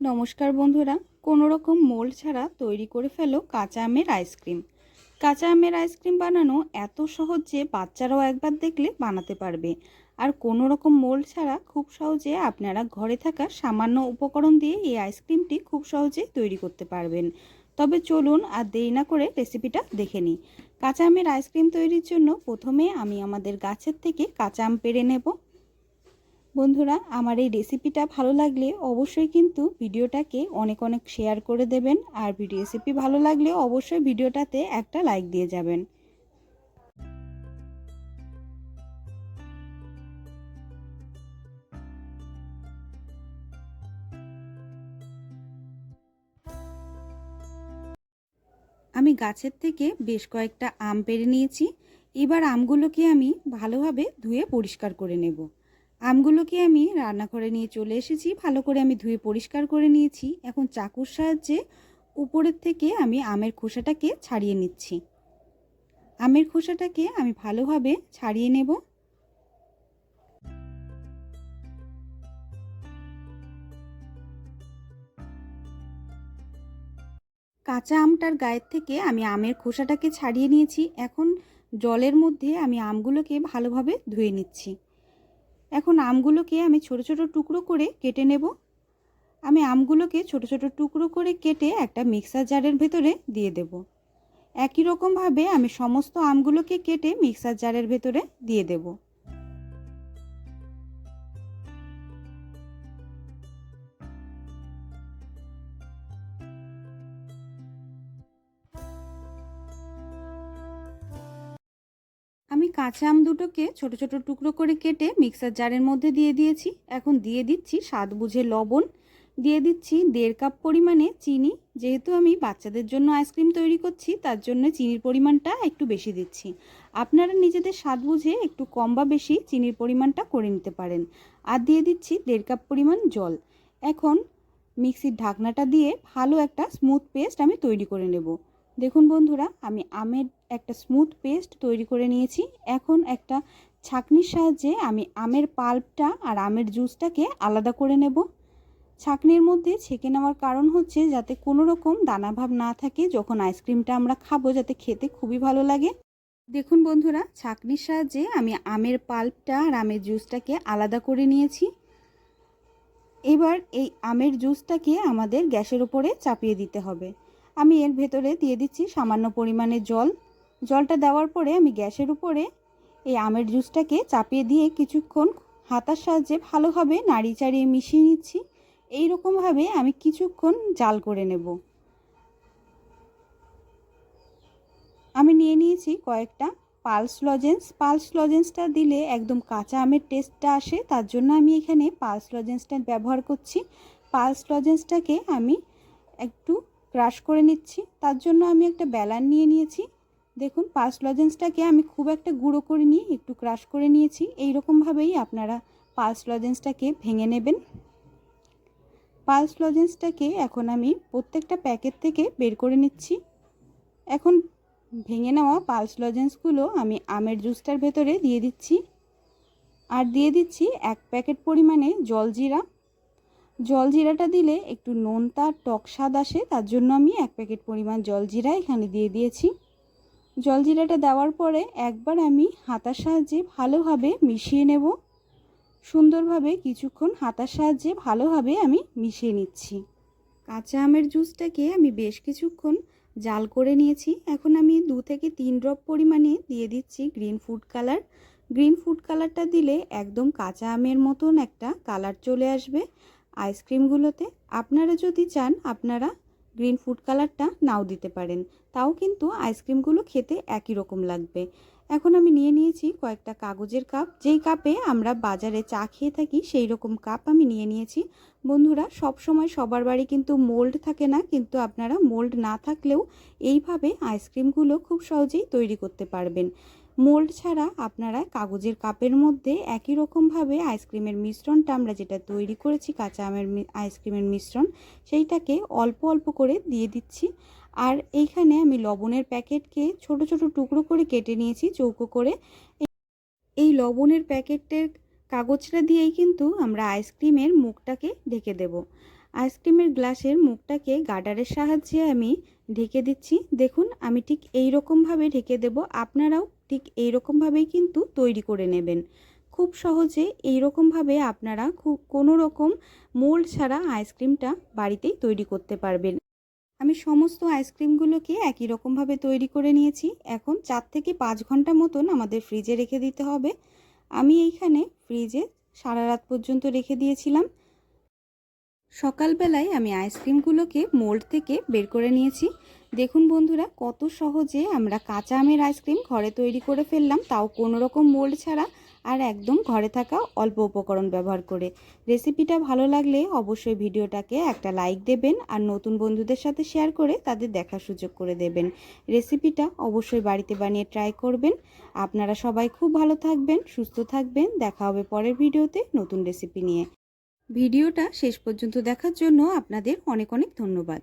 নমস্কার বন্ধুরা কোনো রকম মোল্ড ছাড়া তৈরি করে ফেলো কাঁচা আমের আইসক্রিম। কাঁচা আমের আইসক্রিম বানানো এত সহজ যে বাচ্চারাও একবার দেখলে বানাতে পারবে। আর কোনো রকম মোল্ড ছাড়া খুব সহজে আপনারা ঘরে থাকা সামান্য উপকরণ দিয়ে এই আইসক্রিমটি খুব সহজে তৈরি করতে পারবেন। তবে চলুন আর দেরি না করে রেসিপিটা দেখে নিই। কাঁচা আমের আইসক্রিম তৈরির জন্য প্রথমে আমি আমাদের গাছের থেকে কাঁচা আম পেড়ে নেব। বন্ধুরা, আমার এই রেসিপিটা ভালো লাগলে অবশ্যই কিন্তু ভিডিওটাকে অনেক অনেক শেয়ার করে দেবেন। আর ভিডিও রেসিপি ভালো লাগলে অবশ্যই ভিডিওটাতে একটা লাইক দিয়ে যাবেন। আমি গাছের থেকে বেশ কয়েকটা আম পেরে নিয়েছি। এবার আমগুলোকে আমি ভালোভাবে ধুয়ে পরিষ্কার করে নেব। আমগুলোকে আমি রান্নাঘরে নিয়ে চলে এসেছি? ভালো করে আমি ধুয়ে পরিষ্কার করে নিয়েছি। এখন চাকুর সাহায্যে উপরের থেকে আমি আমের খোসাটাকে ছাড়িয়ে নিচ্ছি। আমের খোসাটাকে আমি ভালোভাবে ছাড়িয়ে নেব। কাঁচা আমটার গায়ের থেকে আমি আমের খোসাটাকে ছাড়িয়ে নিয়েছি। এখন জলের মধ্যে আমি আমগুলোকে ভালোভাবে ধুয়ে নিচ্ছি। এখন আমগুলোকে আমি ছোট ছোট টুকরো করে কেটে নেব। আমি আমগুলোকে ছোট ছোট টুকরো করে কেটে একটা মিক্সার জারের ভেতরে দিয়ে দেব। একই রকমভাবে আমি সমস্ত আমগুলোকে কেটে মিক্সার জারের ভেতরে দিয়ে দেব। কাঁচা আম দুটোকে ছোট ছোট টুকরো করে কেটে মিক্সার জারের মধ্যে দিয়ে দিয়েছি। এখন দিয়ে দিচ্ছি স্বাদ বুঝে লবণ। দিয়ে দিচ্ছি দেড় কাপ পরিমাণে চিনি। যেহেতু আমি বাচ্চাদের জন্য আইসক্রিম তৈরি করছি, তার জন্য চিনির পরিমাণটা একটু বেশি দিচ্ছি। আপনারা নিজেদের স্বাদ বুঝে একটু কম বা বেশি চিনির পরিমাণটা করে নিতে পারেন। আর দিয়ে দিচ্ছি দেড় কাপ পরিমাণ জল। এখন মিক্সির ঢাকনাটা দিয়ে ভালো একটা স্মুথ পেস্ট আমি তৈরি করে নেব। দেখুন বন্ধুরা, আমি আমের একটা স্মুথ পেস্ট তৈরি করে নিয়েছি। এখন একটা ছাকনির সাহায্যে আমি আমের পাল্পটা আর আমের জুসটাকে আলাদা করে নেব। ছাকনির মধ্যে ছেঁকে নেওয়ার কারণ হচ্ছে যাতে কোনো রকম দানাভাব না থাকে যখন আইসক্রিমটা আমরা খাব, যাতে খেতে খুবই ভালো লাগে। দেখুন বন্ধুরা, ছাকনির সাহায্যে আমি আমের পাল্পটা আর আমের জুসটাকে আলাদা করে নিয়েছি। এবার এই আমের জুসটাকে আমাদের গ্যাসের উপরে চাপিয়ে দিতে হবে। আমি এর ভেতরে দিয়ে দিচ্ছি সামান্য পরিমাণে জল। জলটা দেওয়ার পরে আমি গ্যাসের উপরে এই আমের জুসটাকে চাপিয়ে দিয়ে কিছুক্ষণ হাতার সাহায্যে ভালোভাবে নাড়ি চাড়িয়ে মিশিয়ে নিচ্ছি। এই রকমভাবে আমি কিছুক্ষণ জাল করে নেব। আমি নিয়ে নিয়েছি কয়েকটা পালস লজেন্স। পালস লজেন্সটা দিলে একদম কাঁচা আমের টেস্টটা আসে, তার জন্য আমি এখানে পালস লজেন্সটা ব্যবহার করছি। পালস লজেন্সটাকে আমি একটু ক্রাশ করে নিচ্ছি। তার জন্য আমি একটা ব্যালান নিয়ে নিয়েছি। দেখুন পালস লজেন্সটাকে আমি খুব একটা গুঁড়ো করে নিয়ে একটু ক্রাশ করে নিয়েছি। এই রকমভাবেই আপনারা পালস লজেন্সটাকে ভেঙে নেবেন। পালস লজেন্সটাকে এখন আমি প্রত্যেকটা প্যাকেট থেকে বের করে নিচ্ছি। এখন ভেঙে নেওয়া পালস লজেন্সগুলো আমি আমের জুসটার ভেতরে দিয়ে দিচ্ছি। আর দিয়ে দিচ্ছি এক প্যাকেট পরিমাণে জলজিরা জলজিরাটা দিলে একটু নোনতা, টক স্বাদ আসে, তার জন্য আমি এক প্যাকেট পরিমাণ জলজিরা এখানে দিয়ে দিয়েছি। জলজিরাটা দেওয়ার পরে একবার আমি হাতার সাহায্যে ভালোভাবে মিশিয়ে নেব। সুন্দরভাবে কিছুক্ষণ হাতার সাহায্যে ভালোভাবে আমি মিশিয়ে নিচ্ছি। কাঁচা আমের জুসটাকে আমি বেশ কিছুক্ষণ জাল করে নিয়েছি। এখন আমি দু থেকে তিন ড্রপ পরিমাণে দিয়ে দিচ্ছি green food colour. Green food কালারটা দিলে একদম কাঁচা আমের মতন একটা কালার চলে আসবে। আইসক্রিমগুলোতে আপনারা যদি চান, আপনারা গ্রিন ফুড কালারটা নাও দিতে পারেন। তাও কিন্তু আইসক্রিমগুলো খেতে একই রকম লাগবে। এখন আমি নিয়ে নিয়েছি কয়েকটা কাগজের কাপ। যেই কাপে আমরা বাজারে চা খেয়ে থাকি, সেই রকম কাপ আমি নিয়ে নিয়েছি। বন্ধুরা সব সময় সবার বাড়ি কিন্তু মোল্ড থাকে না, কিন্তু আপনারা মোল্ড না থাকলেও এইভাবে আইসক্রিমগুলো খুব সহজেই তৈরি করতে পারবেন। মোল্ড ছাড়া আপনারা কাগজের কাপের মধ্যে একই রকমভাবে আইসক্রিমের মিশ্রণটা, আমরা যেটা তৈরি করেছি কাঁচা আমের আইসক্রিমের মিশ্রণ, সেইটাকে অল্প অল্প করে দিয়ে দিচ্ছি। আর এইখানে আমি লবণের প্যাকেটকে ছোট ছোট টুকরো করে কেটে নিয়েছি, চৌকো করে। এই লবণের প্যাকেটের কাগজটা দিয়েই কিন্তু আমরা আইসক্রিমের মুখটাকে ঢেকে দেব। আইসক্রিমের গ্লাসের মুখটাকে গার্ডারের সাহায্যে আমি ঢেকে দিচ্ছি। দেখুন, আমি ঠিক এই রকমভাবে ঢেকে দেব। আপনারাও ঠিক এই রকমভাবেই কিন্তু তৈরি করে নেবেন। খুব সহজে এই রকমভাবে আপনারা খুব কোনো রকম মোল্ড ছাড়া আইসক্রিমটা বাড়িতেই তৈরি করতে পারবেন। আমি সমস্ত আইসক্রিমগুলোকে একই রকমভাবে তৈরি করে নিয়েছি। এখন চার থেকে পাঁচ ঘণ্টা মতন আমাদের ফ্রিজে রেখে দিতে হবে। আমি এইখানে ফ্রিজে সারা রাত পর্যন্ত রেখে দিয়েছিলাম। সকালবেলায় আমি আইসক্রিমগুলোকে মোল্ড থেকে বের করে নিয়েছি। দেখুন বন্ধুরা, কত সহজে আমরা কাঁচা আমের আইসক্রিম ঘরে তৈরি করে ফেললাম, তাও কোনো রকম মোল্ড ছাড়া আর একদম ঘরে থাকা অল্প উপকরণ ব্যবহার করে। রেসিপিটা ভালো লাগলে অবশ্যই ভিডিওটাকে একটা লাইক দেবেন আর নতুন বন্ধুদের সাথে শেয়ার করে তাদের দেখার সুযোগ করে দেবেন। রেসিপিটা অবশ্যই বাড়িতে বানিয়ে ট্রাই করবেন। আপনারা সবাই খুব ভালো থাকবেন, সুস্থ থাকবেন। দেখা হবে পরের ভিডিওতে নতুন রেসিপি নিয়ে। ভিডিওটা শেষ পর্যন্ত দেখার জন্য আপনাদের অনেক অনেক ধন্যবাদ।